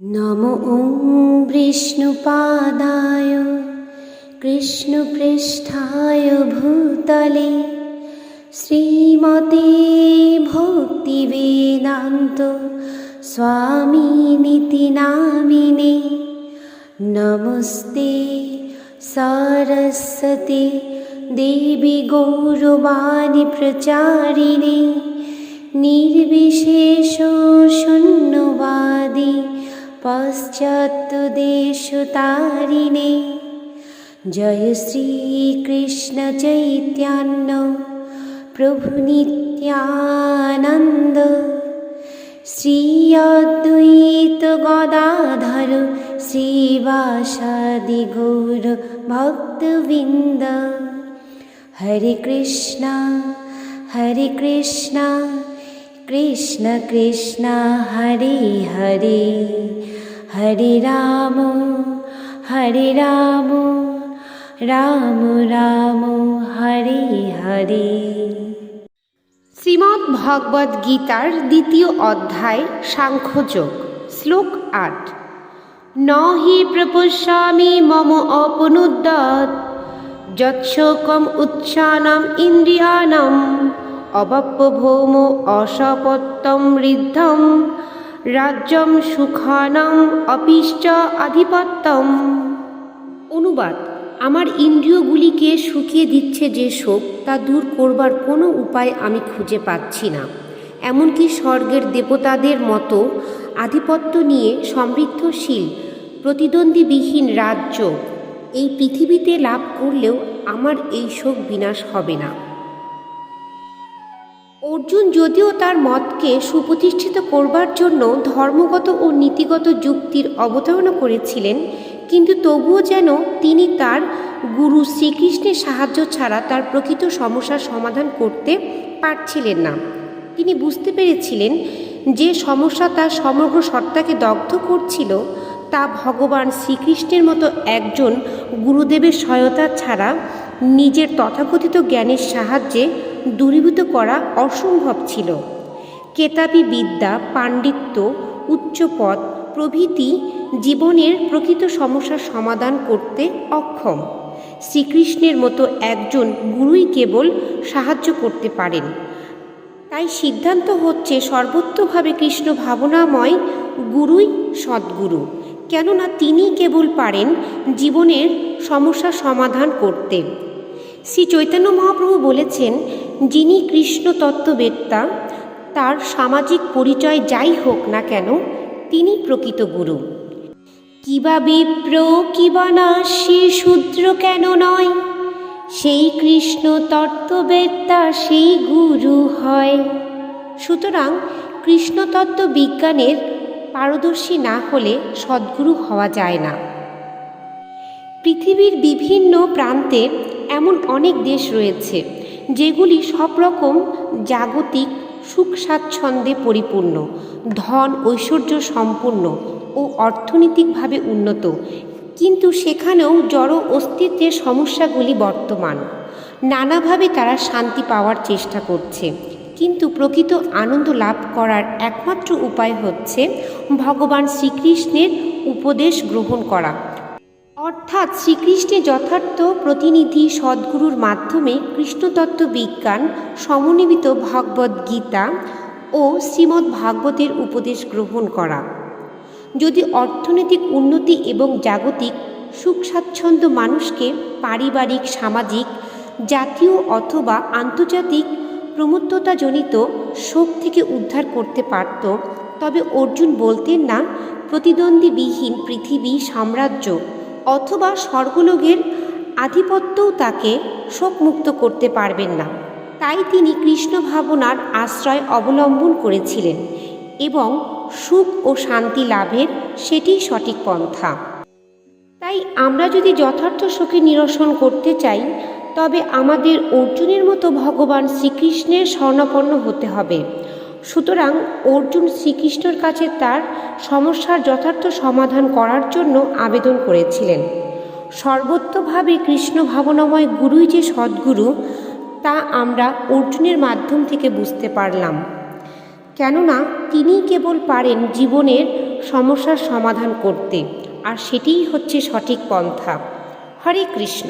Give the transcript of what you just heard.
নম ॐ विष्णुपादाय कृष्णपृष्ठाय भूतले श्रीमते भक्तिवेदान्त स्वामिनिति नामिने नमस्ते सरस्वती देवी गौरवाणि प्रचारिणे निर्विशेष पाश्चात्यदेशतारिणे जय श्रीकृष्णचैतन्य प्रभुनित्यानन्द श्री अद्वैत गदाधर श्रीवासादि गौर भक्तवृन्द हरे कृष्णा हरे कृष्णा কৃষ্ণ কৃষ্ণ, হরি হরি। হরি রাম হরি রাম রাম রাম, হরি হরি। শ্রীমদ্ ভগবদ গীতার দ্বিতীয় অধ্যায় সাংখ্যযোগ শ্লোক আট। ন হি প্রপশ্যামি মম অপনুদ্যত যৎসকম উচ্চানম ইন্দ্রিয়ানম। অবপ্যভৌম অসপত্তম ঋদ্ধম, রাজ্যম সুখানম অপিশ্চ আধিপত্যম। অনুবাদ, আমার ইন্দ্রিয়গুলিকে শুকিয়ে দিচ্ছে যে শোক, তা দূর করবার কোনো উপায় আমি খুঁজে পাচ্ছি না। এমনকি স্বর্গের দেবতাদের মতো আধিপত্য নিয়ে সমৃদ্ধশীল, প্রতিদ্বন্দ্বীবিহীন রাজ্য, এই পৃথিবীতে লাভ করলেও আমার এই শোক বিনাশ হবে না। অর্জুন যদিও তার মতকে সুপ্রতিষ্ঠিত করবার জন্য ধর্মগত ও নীতিগত যুক্তির অবতারণা করেছিলেন, কিন্তু তবুও যেন তিনি তার গুরু শ্রীকৃষ্ণের সাহায্য ছাড়া তার প্রকৃত সমস্যার সমাধান করতে পারছিলেন না। তিনি বুঝতে পেরেছিলেন যে সমস্যা তার সমগ্র সত্তাকে দগ্ধ করছিল, তা ভগবান শ্রীকৃষ্ণের মতো একজন গুরুদেবের সহায়তা ছাড়া নিজের তথাকথিত জ্ঞানের সাহায্যে দূরীভূত করা অসম্ভব ছিল। কেতাবি বিদ্যা, পাণ্ডিত্য, উচ্চপদ প্রভৃতি জীবনের প্রকৃত সমস্যার সমাধান করতে অক্ষম। শ্রীকৃষ্ণের মতো একজন গুরুই কেবল সাহায্য করতে পারেন। তাই সিদ্ধান্ত হচ্ছে সর্বোত্তভাবে কৃষ্ণ ভাবনাময় গুরুই সদ্গুরু, কেননা তিনি কেবল পারেন জীবনের সমস্যা সমাধান করতে। শ্রী চৈতন্য মহাপ্রভু বলেছেন, যিনি কৃষ্ণ তত্ত্ববেত্তা তার সামাজিক পরিচয় যাই হোক না কেন, তিনি প্রকৃত গুরু। কিবা বিপ্র, কিবা নাশী শূদ্র কেন নয়? সেই কৃষ্ণ তত্ত্ববেত্তা সেই গুরু হয়। সুতরাং কৃষ্ণতত্ত্ব বিজ্ঞানের পারদর্শী না হলে সদ্গুরু হওয়া যায় না। পৃথিবীর বিভিন্ন প্রান্তে এমন অনেক দেশ রয়েছে যেগুলি সব রকম জাগতিক সুখ স্বাচ্ছন্দ্যে পরিপূর্ণ, ধন ঐশ্বর্য সম্পূর্ণ ও অর্থনৈতিকভাবে উন্নত। কিন্তু সেখানেও জড় অস্তিত্বের সমস্যাগুলি বর্তমান। নানাভাবে তারা শান্তি পাওয়ার চেষ্টা করছে। কিন্তু প্রকৃত আনন্দ লাভ করার একমাত্র উপায় হচ্ছে ভগবান শ্রীকৃষ্ণের উপদেশ গ্রহণ করা। অর্থাৎ শ্রীকৃষ্ণের যথার্থ প্রতিনিধি সদ্গুরুর মাধ্যমে কৃষ্ণতত্ত্ব বিজ্ঞান, সমন্বিত ভগবদ্ গীতা ও শ্রীমদ্ ভাগবতের উপদেশ গ্রহণ করা। যদি অর্থনৈতিক উন্নতি এবং জাগতিক সুখ স্বাচ্ছন্দ্য মানুষকে পারিবারিক, সামাজিক, জাতীয় অথবা আন্তর্জাতিক প্রমত্ততাজনিত শোক থেকে উদ্ধার করতে পারত, তবে অর্জুন বলতেন না, প্রতিদ্বন্দ্বীবিহীন পৃথিবী সাম্রাজ্য অথবা স্বর্গলোকের আধিপত্যও তাকে শোকমুক্ত করতে পারবেন না। তাই তিনি কৃষ্ণ ভাবনার আশ্রয় অবলম্বন করেছিলেন এবং সুখ ও শান্তি লাভের সেটি সঠিক পন্থা। তাই আমরা যদি যথার্থ সুখে নিরসন করতে চাই, তবে আমাদের অর্জুনের মতো ভগবান শ্রীকৃষ্ণের স্বর্ণপন্ন হতে হবে। সুতরাং অর্জুন শ্রীকৃষ্ণর কাছে তার সমস্যার যথার্থ সমাধান করার জন্য আবেদন করেছিলেন। সর্বত্রভাবে কৃষ্ণ ভাবনাময় গুরুই যে সদ্গুরু, তা আমরা অর্জুনের মাধ্যম থেকে বুঝতে পারলাম। কেননা তিনি কেবল পারেন জীবনের সমস্যার সমাধান করতে, আর সেটিই হচ্ছে সঠিক পন্থা। হরে কৃষ্ণ।